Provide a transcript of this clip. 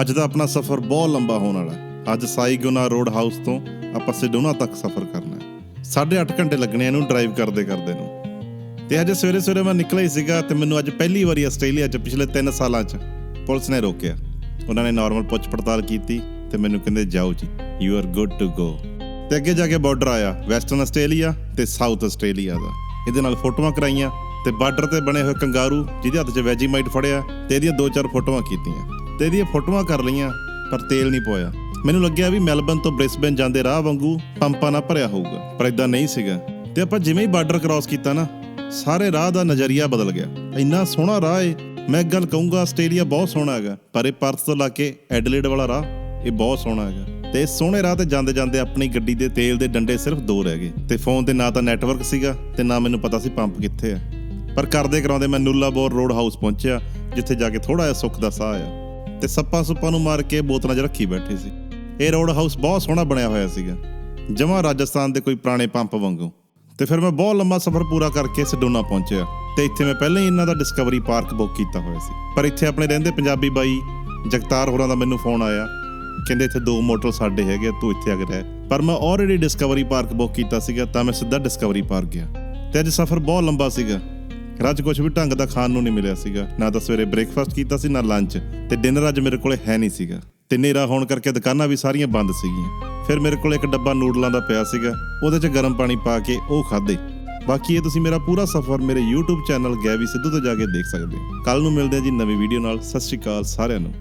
ਅੱਜ ਦਾ ਆਪਣਾ ਸਫ਼ਰ ਬਹੁਤ ਲੰਬਾ ਹੋਣ ਵਾਲਾ ਹੈ। ਅੱਜ ਸਾਈਗੋਨਾ ਰੋਡ ਹਾਊਸ ਤੋਂ ਆਪਾਂ ਸਿਡੋਨਾ ਤੱਕ ਸਫ਼ਰ ਕਰਨਾ ਹੈ। 8.5 ਘੰਟੇ ਲੱਗਣੇ ਇਹਨੂੰ ਡਰਾਈਵ ਕਰਦੇ ਕਰਦੇ ਨੂੰ। ਤੇ ਅੱਜ ਸਵੇਰੇ ਸਵੇਰੇ ਮੈਂ ਨਿਕਲਿਆ ਹੀ ਸੀਗਾ ਤੇ ਮੈਨੂੰ ਅੱਜ ਪਹਿਲੀ ਵਾਰੀ ਆਸਟ੍ਰੇਲੀਆ 'ਚ ਪਿਛਲੇ 3 ਸਾਲਾਂ 'ਚ ਪੁਲਿਸ ਨੇ ਰੋਕਿਆ। ਉਹਨਾਂ ਨੇ ਨਾਰਮਲ ਪੁੱਛ ਪੜਤਾਲ ਕੀਤੀ ਤੇ ਮੈਨੂੰ ਕਹਿੰਦੇ, ਜਾਓ ਜੀ you are good to go ਤੇ ਅੱਗੇ ਜਾ ਕੇ ਬਾਰਡਰ ਆਇਆ ਵੈਸਟਰਨ ਆਸਟ੍ਰੇਲੀਆ ਤੇ ਸਾਊਥ ਆਸਟ੍ਰੇਲੀਆ ਦਾ। ਇਹਦੇ ਨਾਲ ਫੋਟੋਆਂ ਕਰਾਈਆਂ ਤੇ ਬਾਰਡਰ ਤੇ ਬਣੇ ਹੋਏ ਕੰਗਾਰੂ, ਜਿਹਦੇ ਹੱਥ 'ਚ ਵੈਜੀਮਾਈਟ ਫੜਿਆ ਤੇ ਇਹਦੀਆਂ ਦੋ ਚਾਰ ਫੋਟੋਆਂ ਕੀਤੀਆਂ। ਤੇ ਇਹਦੀਆਂ ਫੋਟੋਆਂ ਕਰ ਲਈਆਂ, ਪਰ ਤੇਲ ਨਹੀਂ ਪੋਇਆ। ਮੈਨੂੰ ਲੱਗਿਆ ਵੀ ਮੈਲਬਨ ਤੋਂ ਬ੍ਰਿਸਬਨ ਜਾਂਦੇ ਰਾਹ ਵਾਂਗੂ ਪੰਪਾਂ ਨਾਲ ਭਰਿਆ ਹੋਊਗਾ, ਪਰ ਇਦਾਂ ਨਹੀਂ ਸੀਗਾ। ਤੇ ਆਪਾਂ ਜਿਵੇਂ ਹੀ ਬਾਰਡਰ ਕ੍ਰਾਸ ਕੀਤਾ ਨਾ, ਸਾਰੇ ਰਾਹ ਦਾ ਨਜ਼ਰੀਆ ਬਦਲ ਗਿਆ। ਇੰਨਾ ਸੋਹਣਾ ਰਾਹ ਏ, ਮੈਂ ਇੱਕ ਗੱਲ ਕਹੂੰਗਾ, ਆਸਟ੍ਰੇਲੀਆ ਬਹੁਤ ਸੋਹਣਾ ਹੈਗਾ, ਪਰ ਇਹ ਪਰਥ ਤੋਂ ਲਾ ਕੇ ਐਡਲੇਡ ਵਾਲਾ ਰਾਹ, ਇਹ ਬਹੁਤ ਸੋਹਣਾ ਹੈਗਾ। ਤੇ ਸੋਹਣੇ ਰਾਹ ਤੇ ਜਾਂਦੇ ਜਾਂਦੇ ਆਪਣੀ ਗੱਡੀ ਦੇ ਤੇਲ ਦੇ ਡੰਡੇ ਸਿਰਫ ਦੋ ਰਹਿ ਗਏ। ਤੇ ਫੋਨ ਤੇ ਨਾ ਤਾਂ ਨੈਟਵਰਕ ਸੀਗਾ, ਤੇ ਨਾ ਮੈਨੂੰ ਪਤਾ ਸੀ ਪੰਪ ਕਿੱਥੇ ਆ। ਪਰ ਕਰਦੇ ਕਰਾਉਂਦੇ ਮੈਂ ਨੂਲਾਬੋਰ ਰੋਡ ਹਾਊਸ ਪਹੁੰਚਿਆ, ਜਿੱਥੇ ਜਾ ਕੇ ਥੋੜਾ ਜਿਹਾ ਸੁੱਖ ਦਾ ਸਾਹ ਆਇਆ। ਤੇ ਸੱਪਾਂ ਸੁੱਪਾਂ ਨੂੰ ਮਾਰ ਕੇ ਬੋਤਲਾਂ 'ਚ ਰੱਖੀ ਬੈਠੇ ਸੀ। ਇਹ ਰੋਡ ਹਾਊਸ ਬਹੁਤ ਸੋਹਣਾ ਬਣਿਆ ਹੋਇਆ ਸੀਗਾ। ਜਮਾ ਰਾਜਸਥਾਨ ਦੇ ਕੋਈ ਪੁਰਾਣੇ ਪੰਪ ਵਾਂਗੂ। ਤੇ ਫਿਰ ਮੈਂ ਬਹੁਤ ਲੰਮਾ ਸਫ਼ਰ ਪੂਰਾ ਕਰਕੇ ਸਡੋਨਾ ਪਹੁੰਚਿਆ। ਤੇ ਇੱਥੇ ਮੈਂ ਪਹਿਲਾਂ ਹੀ ਇਹਨਾਂ ਦਾ ਡਿਸਕਵਰੀ ਪਾਰਕ ਬੁੱਕ ਕੀਤਾ ਹੋਇਆ ਸੀ। ਪਰ ਇੱਥੇ ਆਪਣੇ ਰਹਿੰਦੇ ਪੰਜਾਬੀ ਬਾਈ ਜਗਤਾਰ ਹੋਰਾਂ ਦਾ ਮੈਨੂੰ ਫੋਨ ਆਇਆ। ਕਹਿੰਦੇ ਇੱਥੇ ਦੋ ਮੋਟਰ ਸਾਡੇ ਹੈਗੇ ਆ, ਤੂੰ ਇੱਥੇ ਆ ਕੇ ਰਹਿ। ਪਰ ਮੈਂ ਆਲਰੇਡੀ ਡਿਸਕਵਰੀ ਪਾਰਕ ਬੁੱਕ ਕੀਤਾ ਸੀਗਾ ਤਾਂ ਮੈਂ ਸਿੱਧਾ ਡਿਸਕਵਰੀ ਪਾਰਕ ਗਿਆ। ਤੇ ਅੱਜ ਸਫ਼ਰ ਬਹੁਤ ਲੰਬਾ ਸੀਗਾ। ਰੱਜ ਕੁਝ ਵੀ ਢੰਗ ਦਾ ਖਾਣ ਨੂੰ ਨਹੀਂ ਮਿਲਿਆ ਸੀਗਾ। ਨਾ ਤਾਂ ਸਵੇਰੇ ਬ੍ਰੇਕਫਾਸਟ ਕੀਤਾ ਸੀ, ਨਾ ਲੰਚ ਤੇ ਡਿਨਰ ਅੱਜ ਮੇਰੇ ਕੋਲੇ ਹੈ ਨਹੀਂ ਸੀਗਾ। ਤੇ ਹਨੇਰਾ ਹੋਣ ਕਰਕੇ ਦੁਕਾਨਾਂ ਵੀ ਸਾਰੀਆਂ ਬੰਦ ਸੀਗੀਆਂ। ਫਿਰ ਮੇਰੇ ਕੋਲ ਇੱਕ ਡੱਬਾ ਨੂਡਲਾਂ ਦਾ ਪਿਆ ਸੀਗਾ, ਉਹਦੇ 'ਚ ਗਰਮ ਪਾਣੀ ਪਾ ਕੇ ਉਹ ਖਾਦੇ ਬਾਕੀ ਇਹ ਤੁਸੀਂ ਮੇਰਾ ਪੂਰਾ ਸਫ਼ਰ ਮੇਰੇ YouTube ਚੈਨਲ ਗੈਵੀ ਸਿੱਧੂ ਤੇ ਜਾ ਕੇ ਦੇਖ ਸਕਦੇ ਹੋ। ਕੱਲ ਨੂੰ ਮਿਲਦੇ ਹਾਂ ਜੀ ਨਵੀਂ ਵੀਡੀਓ ਨਾਲ। ਸਤਿ ਸ਼੍ਰੀ ਅਕਾਲ ਸਾਰਿਆਂ ਨੂੰ।